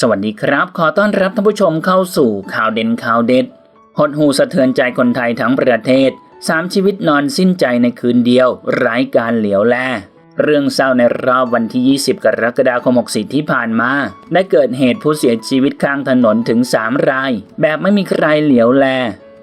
สวัสดีครับ ขอต้อนรับท่านผู้ชมเข้าสู่ข่าวเด่นข่าวเด็ด หดหูสะเทือนใจคนไทยทั้งประเทศสามชีวิตนอนสิ้นใจในคืนเดียวไร้การเหลียวแล เรื่องเศร้าในรอบวันที่ 20 กรกฎาคม 64 ที่ผ่านมา ได้เกิดเหตุผู้เสียชีวิตข้างถนนถึง 3 ราย แบบไม่มีใครเหลียวแล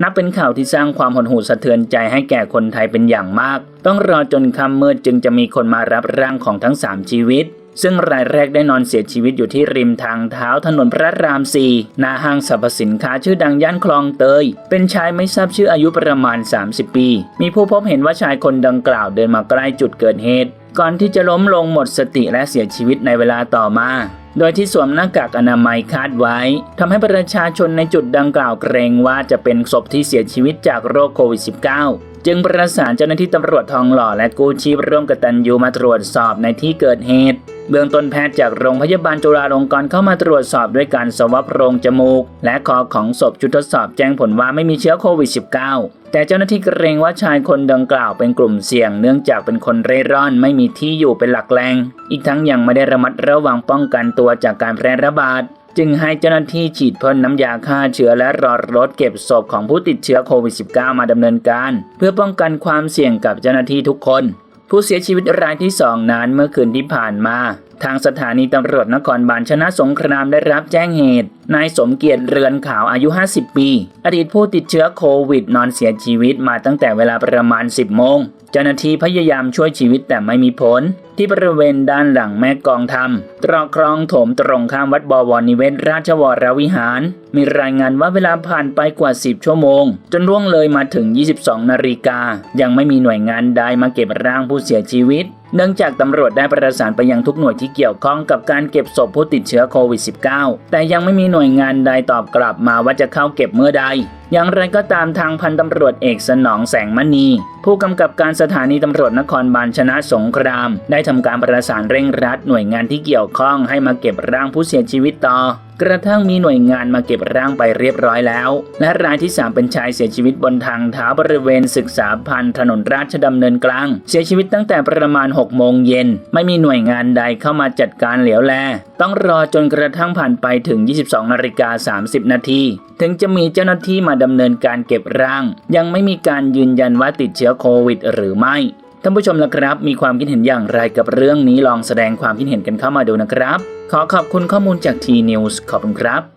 นับเป็นข่าวที่สร้างความหดหู่สะเทือนใจให้แก่คนไทยเป็นอย่างมาก ต้องรอจนค่ำมืดจึงจะมีคนมารับร่างของทั้ง 3 ชีวิต ซึ่งรายแรกได้นอนเสียชีวิตอยู่ที่ริมทางเท้าถนนพระรามสี่หน้าห้างสรรพสินค้าชื่อดังย่านคลองเตย เป็นชายไม่ทราบชื่ออายุประมาณ 30 ปี มีผู้พบเห็นว่าชายคนดังกล่าวเดินมาใกล้จุดเกิดเหตุ ก่อนที่จะล้มลงหมดสติและเสียชีวิตในเวลาต่อมาโดยที่สวมหน้ากากอนามัยคาดไว้ทำให้ประชาชนในจุดดังกล่าวเกรงว่าจะเป็นศพที่เสียชีวิตจากโรคโควิด -19 จึงประสานเจ้าหน้าที่ตำรวจทองหล่อและกู้ชีพร่วมกตัญญูมาตรวจสอบในที่เกิดเหตุ เบื้องต้นแพทย์จากโรงพยาบาลจุฬาลงกรณ์เข้ามาตรวจสอบด้วยการสวอปโพรงจมูก และคอของศพชุดทดสอบแจ้งผลว่าไม่มีเชื้อโควิด -19 แต่เจ้าหน้าที่เกรงว่าชายคนดังกล่าวเป็นกลุ่มเสี่ยง เนื่องจากเป็นคนเร่ร่อนไม่มีที่อยู่เป็นหลักแหล่งอีกทั้งยังไม่ได้ระมัดระวังป้องกันตัวจากการแพร่ระบาด จึงให้เจ้าหน้าที่ฉีดพ่นน้ำยาฆ่าเชื้อและรอรถเก็บศพของผู้ติดเชื้อโควิด -19 มาดำเนินการ เพื่อป้องกันความเสี่ยงกับเจ้าหน้าที่ทุกคน ผู้เสียชีวิตรายที่สองนั้นเมื่อคืนที่ผ่านมา ทางสถานีตำรวจนครบาลชนะสงครามได้รับแจ้งเหตุ นายสมเกียรติเรือนขาวอายุ 50 ปี อดีตผู้ติดเชื้อโควิดนอนเสียชีวิตมาตั้งแต่เวลาประมาณ 10 โมง เจ้าหน้าที่พยายามช่วยชีวิตแต่ไม่มีผล ที่บริเวณด้านหลังแม่กองทำตรอกคลองโถมตรงข้ามวัดบวรนิเวศราชวรวิหาร มีรายงานว่าเวลาผ่านไปกว่า 10 ชั่วโมง จนล่วงเลยมาถึง 22 นาฬิกา ยังไม่มีหน่วยงานใดมาเก็บร่างผู้เสียชีวิตเนื่องจากตำรวจได้ประสานไปยังทุกหน่วยที่เกี่ยวข้องกับการเก็บศพผู้ติดเชื้อโควิด -19 แต่ยังไม่มีหน่วยงานใดตอบกลับมาว่าจะเข้าเก็บเมื่อใด อย่างไรก็ตามทางพันตำรวจเอกสนองแสงมณี ผู้กำกับการสถานีตำรวจนครบาลชนะสงคราม ได้ทำการประสานเร่งรัดหน่วยงานที่เกี่ยวข้องให้มาเก็บร่างผู้เสียชีวิตต่อ กระทั่งมีหน่วยงานมาเก็บร่างไปเรียบร้อยแล้ว และรายที่ 3 เป็นชายเสียชีวิตบนทางเท้าบริเวณศึกษาพันธ์ถนนราชดำเนินกลาง เสียชีวิตตั้งแต่ประมาณ 6 โมงเย็น ไม่มีหน่วยงานใดเข้ามาจัดการเหลียวแล ต้องรอจนกระทั่งผ่านไปถึง 22นาฬิกา30 นาทีถึงจะมีเจ้าหน้าที่มาดำเนินการเก็บร่าง ยังไม่มีการยืนยันว่าติดเชื้อโควิดหรือไม่ ท่านผู้ชมละครับ มีความคิดเห็นอย่างไรกับเรื่องนี้ลองแสดงความคิดเห็นกันเข้ามาดูนะครับ ขอขอบคุณข้อมูลจาก T News ขอบคุณครับ